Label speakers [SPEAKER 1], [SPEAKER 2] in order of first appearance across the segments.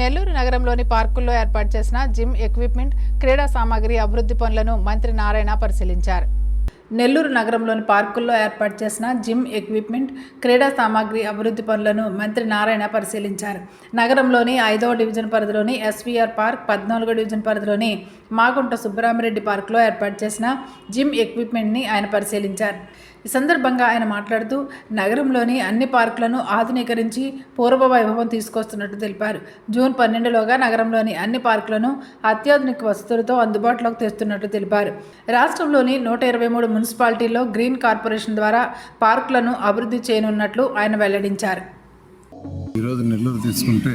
[SPEAKER 1] నెల్లూరు నగరంలోని పార్కుల్లో ఏర్పాటు చేసిన జిమ్ ఎక్విప్మెంట్ క్రీడా సామాగ్రి అభివృద్ధి పనులను మంత్రి నారాయణ పరిశీలించారు. నెల్లూరు నగరంలోని పార్కుల్లో ఏర్పాటు చేసిన జిమ్ ఎక్విప్మెంట్ క్రీడా సామాగ్రి అభివృద్ధి పనులను మంత్రి నారాయణ పరిశీలించారు. నగరంలోని ఐదవ డివిజన్ పరిధిలోని ఎస్వీఆర్ పార్క్ పద్నాలుగో డివిజన్ పరిధిలోని మాగుంట సుబ్బరామిరెడ్డి పార్కులో ఏర్పాటు చేసిన జిమ్ ఎక్విప్మెంట్ని ఆయన పరిశీలించారు. ఈ సందర్భంగా ఆయన మాట్లాడుతూ నగరంలోని అన్ని పార్కులను ఆధునీకరించి పూర్వ వైభవం తీసుకొస్తున్నట్టు తెలిపారు. జూన్ పన్నెండులోగా నగరంలోని అన్ని పార్కులను అత్యాధునిక వసతులతో అందుబాటులోకి తెస్తున్నట్టు తెలిపారు. రాష్ట్రంలోని నూట ఇరవై మూడు మున్సిపాలిటీలో గ్రీన్ కార్పొరేషన్ ద్వారా పార్కులను అభివృద్ధి చేయనున్నట్లు ఆయన వెల్లడించారు.
[SPEAKER 2] ఈరోజు నెల్లూరు తీసుకుంటే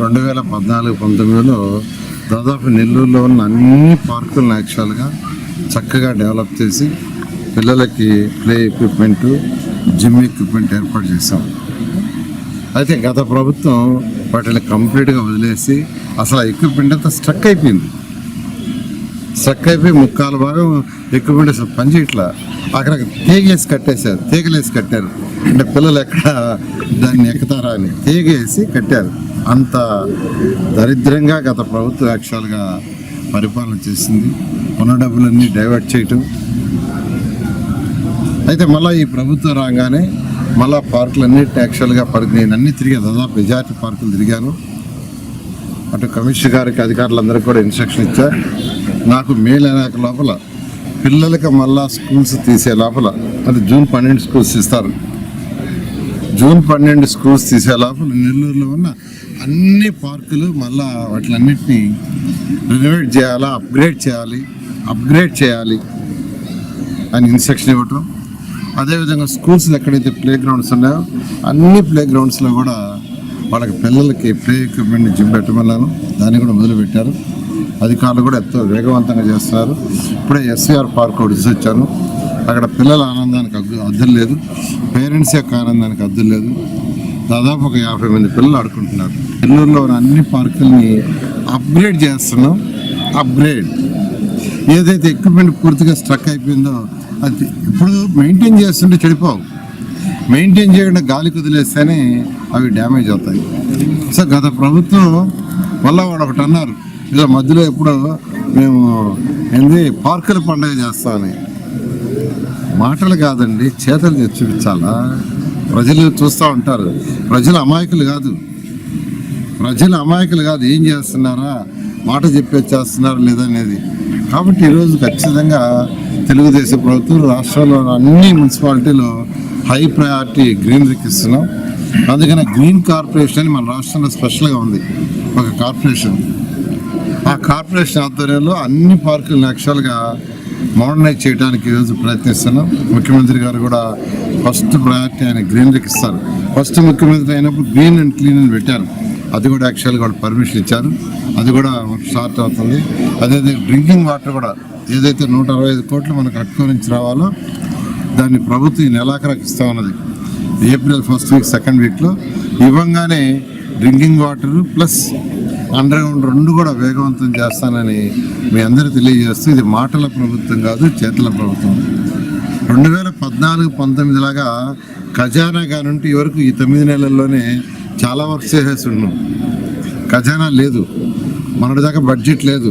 [SPEAKER 2] రెండు వేల పద్నాలుగు పంతొమ్మిదిలో దాదాపు నెల్లూరులో ఉన్న అన్ని పార్కులను యాక్చువల్గా చక్కగా డెవలప్ చేసి పిల్లలకి ప్లే ఎక్విప్మెంట్ జిమ్ ఎక్విప్మెంట్ ఏర్పాటు చేశాం. అయితే గత ప్రభుత్వం వాటిని కంప్లీట్గా వదిలేసి అసలు ఆ ఎక్విప్మెంట్ అంతా స్ట్రక్ అయిపోయింది. స్ట్రక్ అయిపోయి ముక్కాలు భాగం ఎక్విప్మెంట్ అసలు పనిచేయట్లా అక్కడ తీగేసి కట్టేశారు. తీగలేసి కట్టారు. అంటే పిల్లలు ఎక్కడ దాన్ని ఎక్కుతారా అని తీగేసి కట్టారు. అంత దరిద్రంగా గత ప్రభుత్వం యాక్చువల్గా పరిపాలన చేసింది. ఉన్న డబ్బులన్నీ డైవర్ట్ చేయటం. అయితే మళ్ళీ ఈ ప్రభుత్వం రాగానే మళ్ళీ పార్కులన్నీ యాక్చువల్గా పరి నేను అన్ని తిరిగాను. దాదాపు మెజార్టీ పార్కులు తిరిగాను. అటు కమిషనర్ గారికి అధికారులందరికీ కూడా ఇన్స్ట్రక్షన్ ఇచ్చా. నాకు మేలు అయినాక లోపల పిల్లలకి మళ్ళా స్కూల్స్ తీసే లోపల అది జూన్ పన్నెండు స్కూల్స్ ఇస్తారు. జూన్ పన్నెండు స్కూల్స్ తీసే లోపల నెల్లూరులో ఉన్న అన్ని పార్కులు మళ్ళా వాటిలన్నింటినీ రెనోవేట్ చేయాలా అప్గ్రేడ్ చేయాలి అప్గ్రేడ్ చేయాలి అని ఇన్స్ట్రక్షన్ ఇవ్వటం. అదేవిధంగా స్కూల్స్ ఎక్కడైతే ప్లే గ్రౌండ్స్ ఉన్నాయో అన్ని ప్లే గ్రౌండ్స్లో కూడా వాళ్ళకి పిల్లలకి ప్లే ఎక్విప్మెంట్ జిమ్ పెట్టమన్నాను దాన్ని కూడా మొదలుపెట్టారు. అధికారులు కూడా ఎంతో వేగవంతంగా చేస్తున్నారు. ఇప్పుడే ఎస్సీఆర్ పార్క్ ఒకటి వచ్చాను అక్కడ పిల్లల ఆనందానికి అద్దు అద్దులు లేదు. పేరెంట్స్ యొక్క ఆనందానికి అద్దులు లేదు. దాదాపు ఒక యాభై మంది పిల్లలు ఆడుకుంటున్నారు. నెల్లూరులో ఉన్న అన్ని పార్కుల్ని అప్గ్రేడ్ చేస్తున్నాం. అప్గ్రేడ్ ఏదైతే ఎక్విప్మెంట్ పూర్తిగా స్ట్రక్ అయిపోయిందో అది ఇప్పుడు మెయింటైన్ చేస్తుంటే చెడిపోవు. మెయింటైన్ చేయకుండా గాలి కుదిలేస్తేనే అవి డ్యామేజ్ అవుతాయి. సో గత ప్రభుత్వం వల్ల వాడు ఒకటి అన్నారు. ఇలా మధ్యలో ఎప్పుడో మేము ఏంది పార్కుల పండుగ చేస్తామని మాటలు కాదండి చేతలు చూపించాలా? ప్రజలు చూస్తూ ఉంటారు. ప్రజలు అమాయకులు కాదు. ప్రజలు అమాయకులు కాదు. ఏం చేస్తున్నారా? మాట చెప్పేచ్చేస్తున్నారా చేస్తున్నారా కాబట్టి ఈరోజు ఖచ్చితంగా తెలుగుదేశం ప్రభుత్వం రాష్ట్రంలో అన్ని మున్సిపాలిటీలో హై ప్రయారిటీ గ్రీనరీకి ఇస్తున్నాం. అందుకనే గ్రీన్ కార్పొరేషన్ అని మన రాష్ట్రంలో స్పెషల్గా ఉంది. ఒక కార్పొరేషన్. ఆ కార్పొరేషన్ ఆధ్వర్యంలో అన్ని పార్కులను యాక్చువల్గా మోడర్నైజ్ చేయడానికి ఈరోజు ప్రయత్నిస్తున్నాం. ముఖ్యమంత్రి గారు కూడా ఫస్ట్ ప్రయారిటీ ఆయన గ్రీనరీకి ఇస్తారు. ఫస్ట్ ముఖ్యమంత్రి అయినప్పుడు గ్రీన్ అండ్ క్లీన్ అని పెట్టారు. అది కూడా యాక్చువల్గా వాళ్ళు పర్మిషన్ ఇచ్చారు. అది కూడా స్టార్ట్ అవుతుంది. అదే డ్రింకింగ్ వాటర్ కూడా ఏదైతే నూట అరవై ఐదు కోట్లు మనకు అక్కువ నుంచి రావాలో దాన్ని ప్రభుత్వం ఈ నెలాఖరికి ఇస్తా ఉన్నది. ఏప్రిల్ ఫస్ట్ వీక్ సెకండ్ వీక్లో ఇవ్వంగానే drinking water plus underground రెండు కూడా వేగవంతం చేస్తానని మీ అందరూ తెలియజేస్తూ ఇది మాటల ప్రభుత్వం కాదు చేతుల ప్రభుత్వం. రెండు వేల పద్నాలుగు పంతొమ్మిది లాగా ఖజానా కానుంటే ఈ వరకు ఈ తొమ్మిది నెలల్లోనే చాలా వర్క్ చేసేసి ఉన్నాం ఖజానా లేదు. మనటి దాకా బడ్జెట్ లేదు.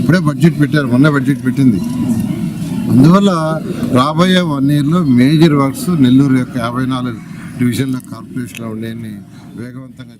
[SPEAKER 2] ఇప్పుడే బడ్జెట్ పెట్టారు. మొన్న బడ్జెట్ పెట్టింది. అందువల్ల రాబోయే వన్ ఇయర్లో మేజర్ వర్క్స్ నెల్లూరు యొక్క యాభై నాలుగు డివిజన్ల కార్పొరేషన్లో ఉండేవి వేగవంతంగా